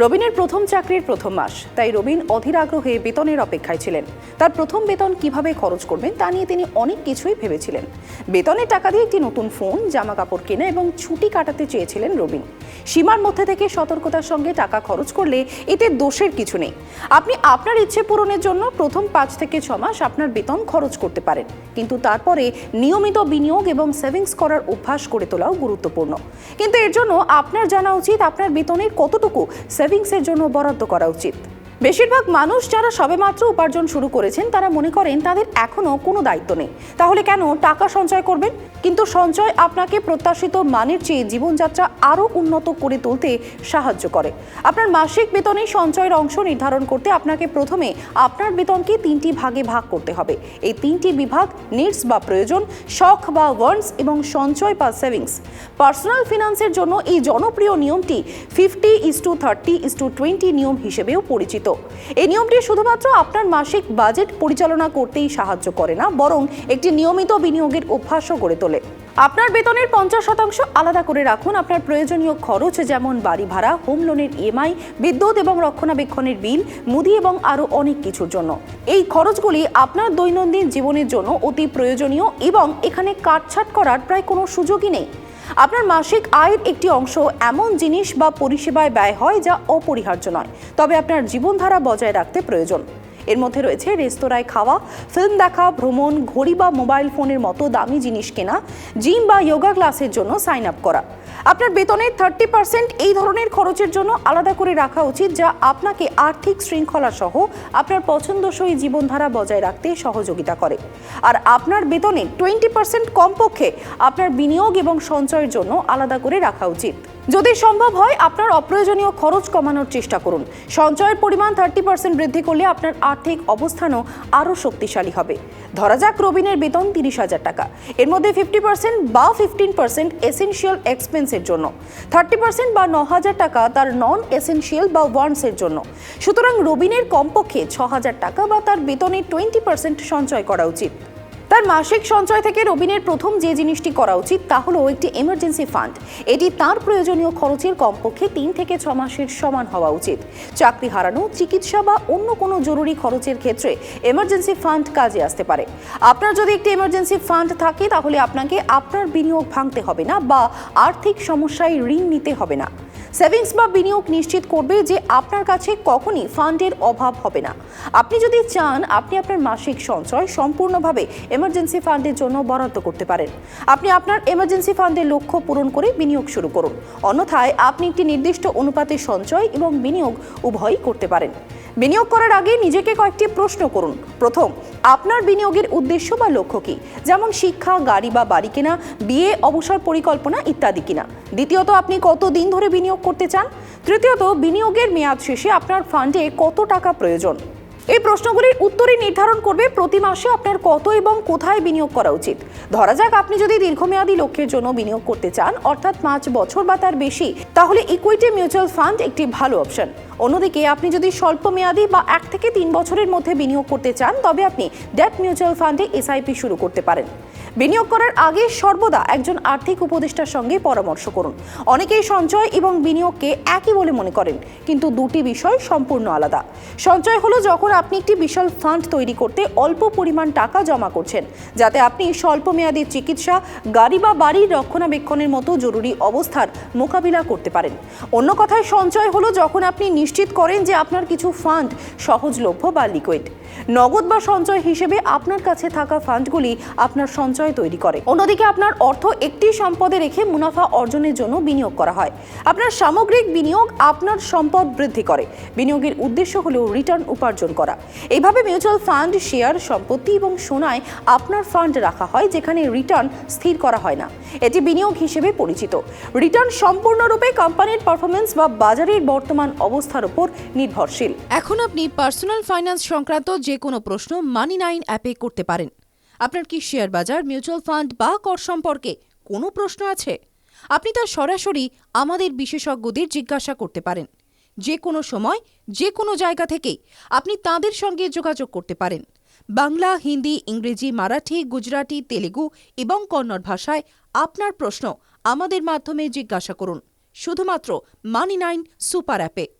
রবিনের প্রথম চাকরির প্রথম মাস। তাই রবিন অধীর আগ্রহে বেতনের অপেক্ষায় ছিলেন। তার প্রথম বেতন কীভাবে খরচ করবেন তা নিয়ে তিনি অনেক কিছুই ভেবেছিলেন। বেতনের টাকা দিয়ে একটি নতুন ফোন জামা কাপড় কেনা এবং ছুটি কাটাতে চেয়েছিলেন রবিন। সীমার মধ্যে থেকে সতর্কতার সঙ্গে টাকা খরচ করলে এতে দোষের কিছু নেই। আপনি আপনার ইচ্ছে পূরণের জন্য প্রথম পাঁচ থেকে ছ মাস আপনার বেতন খরচ করতে পারেন। কিন্তু তারপরে নিয়মিত বিনিয়োগ এবং সেভিংস করার অভ্যাস করে তোলাও গুরুত্বপূর্ণ। কিন্তু এর জন্য আপনার জানা উচিত আপনার বেতনের কতটুকু সেভিংসের জন্য বরাদ্দ করা উচিত। বেশিরভাগ মানুষ যারা সবেমাত্র উপার্জন শুরু করেছেন, তারা মনে করেন তাদের এখনও কোনো দায়িত্ব নেই। তাহলে কেন টাকা সঞ্চয় করবেন? কিন্তু সঞ্চয় আপনাকে প্রত্যাশিত মানের চেয়ে জীবনযাত্রা আরও উন্নত করে তুলতে সাহায্য করে। আপনার মাসিক বেতনে সঞ্চয়ের অংশ নির্ধারণ করতে আপনাকে প্রথমে আপনার বেতনকে তিনটি ভাগে ভাগ করতে হবে। এই তিনটি বিভাগ নিডস বা প্রয়োজন, শখ বা ওয়ার্নস এবং সঞ্চয় বা সেভিংস পার্সোনাল ফিনান্সের জন্য এই জনপ্রিয় নিয়মটি fifty is to thirty is to twenty নিয়ম হিসেবেও পরিচিত। এই নিয়মটি শুধুমাত্র আপনার মাসিক বাজেট পরিচালনা করতেই সাহায্য করে না, বরং একটি নিয়মিত বিনিয়োগের অভ্যাসও গড়ে তোলে। আপনার বেতনের পঞ্চাশ শতাংশ আলাদা করে রাখুন। আপনার প্রয়োজনীয় খরচ যেমন বাড়ি ভাড়া, হোম লোনের ইএমআই, বিদ্যুৎ এবং রক্ষণাবেক্ষণের বিল, মুদি এবং আরও অনেক কিছুর জন্য। এই খরচগুলি আপনার দৈনন্দিন জীবনের জন্য অতি প্রয়োজনীয় এবং এখানে কাটছাট করার প্রায় কোনো সুযোগই নেই। আপনার মাসিক আয়ের একটি অংশ এমন জিনিস বা পরিষেবায় ব্যয় হয় যা অপরিহার্য নয়। তবে আপনার জীবনধারা বজায় রাখতে প্রয়োজন। এর মধ্যে রয়েছে রেস্তোরাঁয় খাওয়া ফিল্ম দেখা, ভ্রমণ, ঘড়ি বা মোবাইল ফোনের মতো দামি জিনিস কেনা জিম বা যোগা ক্লাসের জন্য সাইন আপ করা। আপনার বেতনের থার্টি পার্সেন্ট এই ধরনের খরচের জন্য আলাদা করে রাখা উচিত, যা আপনাকে আর্থিক শৃঙ্খলা সহ আপনার পছন্দসই জীবনধারা বজায় রাখতে সহযোগিতা করে। আর আপনার বেতনের টোয়েন্টি পার্সেন্ট কমপক্ষে আপনার বিনিয়োগ এবং সঞ্চয়ের জন্য আলাদা করে রাখা উচিত। যদি সম্ভব হয়, আপনার অপ্রয়োজনীয় খরচ কমানোর চেষ্টা করুন। সঞ্চয়ের পরিমাণ থার্টি পার্সেন্ট বৃদ্ধি করলে আপনার আর্থিক অবস্থানও আরও শক্তিশালী হবে। ধরা যাক রবিনের বেতন তিরিশ হাজার টাকা। এর মধ্যে ফিফটি পার্সেন্ট বা ফিফটিন পার্সেন্ট এসেনশিয়াল এক্সপেন্সের জন্য। থার্টি পার্সেন্ট বা ন হাজার টাকা তার নন এসেনশিয়াল বা ওয়ান্সের জন্য। সুতরাং রবিনের কমপক্ষে ছ হাজার টাকা বা তার বেতনের টোয়েন্টি পার্সেন্ট সঞ্চয় করা উচিত। তার মাসিক সঞ্চয় থেকে রবিনের প্রথম যে জিনিসটি করা উচিত তা হলো একটি এমার্জেন্সি ফান্ড এটি তার প্রয়োজনীয় খরচের কমপক্ষে তিন থেকে ছ মাসের সমান হওয়া উচিত। চাকরি হারানো, চিকিৎসা বা অন্য কোনো জরুরি খরচের ক্ষেত্রে এমার্জেন্সি ফান্ড কাজে আসতে পারে। আপনার যদি একটি এমার্জেন্সি ফান্ড থাকে, তাহলে আপনাকে আপনার বিনিয়োগ ভাঙতে হবে না বা আর্থিক সমস্যায় ঋণ নিতে হবে না। সেভিংস বা বিনিয়োগ নিশ্চিত করবে যে আপনার কাছে কখনই ফান্ডের অভাব হবে না। আপনি যদি চান, আপনি আপনার মাসিক সঞ্চয় সম্পূর্ণভাবে এমার্জেন্সি ফান্ডের জন্য বরাদ্দ করতে পারেন। আপনি আপনার এমার্জেন্সি ফান্ডের লক্ষ্য পূরণ করে বিনিয়োগ শুরু করুন। অন্যথায় আপনি একটি নির্দিষ্ট অনুপাতে সঞ্চয় এবং বিনিয়োগ উভয়ই করতে পারেন। বিনিয়োগ করার আগে নিজেকে কয়েকটি প্রশ্ন করুন। প্রথম, আপনার বিনিয়োগের উদ্দেশ্য বা লক্ষ্য কী? যেমন শিক্ষা, গাড়ি বা বাড়ি কেনা, বিয়ে, অবসর পরিকল্পনা ইত্যাদি কিনা। দ্বিতীয়ত, আপনি কত দিন ধরে বিনিয়োগ করতে চান? তৃতীয়ত, বিনিয়োগের মেয়াদ শেষে আপনার ফান্ডে কত টাকা প্রয়োজন? এই প্রশ্নগুলির উত্তরই নির্ধারণ করবে প্রতি মাসে আপনার কত এবং কোথায় বিনিয়োগ করা উচিত। ধরা যাক আপনি যদি দীর্ঘমেয়াদী লক্ষ্যের জন্য বিনিয়োগ করতে চান, অর্থাৎ পাঁচ বছর বা তার বেশি, তাহলে ইকুইটি মিউচুয়াল ফান্ড একটি ভালো অপশন অন্যদিকে আপনি যদি স্বল্প মেয়াদী বা এক থেকে তিন বছরের মধ্যে বিনিয়োগ করতে চান, তবে আপনি ডেট মিউচুয়াল ফান্ডে এসআইপি শুরু করতে পারেন। বিনিয়োগ করার আগে সর্বদা একজন আর্থিক উপদেষ্টার সঙ্গে পরামর্শ করুন। অনেকেই সঞ্চয় এবং বিনিয়োগকে একই বলে মনে করেন, কিন্তু দুটি বিষয় সম্পূর্ণ আলাদা। সঞ্চয় হলো যখন আপনি একটি বিশাল ফান্ড তৈরি করতে অল্প পরিমাণ টাকা জমা করছেন, যাতে আপনি স্বল্প মেয়াদী চিকিৎসা, গাড়ি বা বাড়ির রক্ষণাবেক্ষণের মতো জরুরি অবস্থার মোকাবিলা করতে পারেন। অন্য কথায়, সঞ্চয় হলো যখন আপনি নিশ্চিত করেন যে আপনার কিছু ফান্ড সহজলভ্য বা লিকুইড। নগদ বা সঞ্চয় হিসেবে আপনার কাছে থাকা ফান্ডগুলি আপনার সঞ্চয় তৈরি করে। অন্যদিকে, আপনার অর্থ একটি সম্পদে রেখে মুনাফা অর্জনের জন্য বিনিয়োগ করা হয়। আপনার সামগ্রিক বিনিয়োগ আপনার সম্পদ বৃদ্ধি করে। বিনিয়োগের উদ্দেশ্য হলো রিটার্ন উপার্জন করা। এইভাবে মিউচুয়াল ফান্ড শেয়ার সম্পত্তি এবং সোনায় আপনার ফান্ড রাখা হয়, যেখানে রিটার্ন স্থির করা হয় না। এটি বিনিয়োগ হিসেবে পরিচিত। রিটার্ন সম্পূর্ণরূপে কোম্পানির পারফরমেন্স বা বাজারের বর্তমান অবস্থার উপর নির্ভরশীল। এখন আপনি পার্সোনাল ফাইন্যান্স সংক্রান্ত যে কোনো প্রশ্ন মানি নাইন অ্যাপে করতে পারেন। আপনার কি শেয়ার বাজার মিউচুয়াল ফান্ড বা কর সম্পর্কে কোনো প্রশ্ন আছে? আপনি তা সরাসরি আমাদের বিশেষজ্ঞদের জিজ্ঞাসা করতে পারেন। যে কোনো সময়, যে কোনো জায়গা থেকেই আপনি তাদের সঙ্গে যোগাযোগ করতে পারেন। বাংলা, হিন্দি, ইংরেজি, মারাঠি, গুজরাটি, তেলেগু এবং কন্নড় ভাষায় আপনার প্রশ্ন আমাদের মাধ্যমে জিজ্ঞাসা করুন। শুধুমাত্র মানি নাইন সুপার অ্যাপে।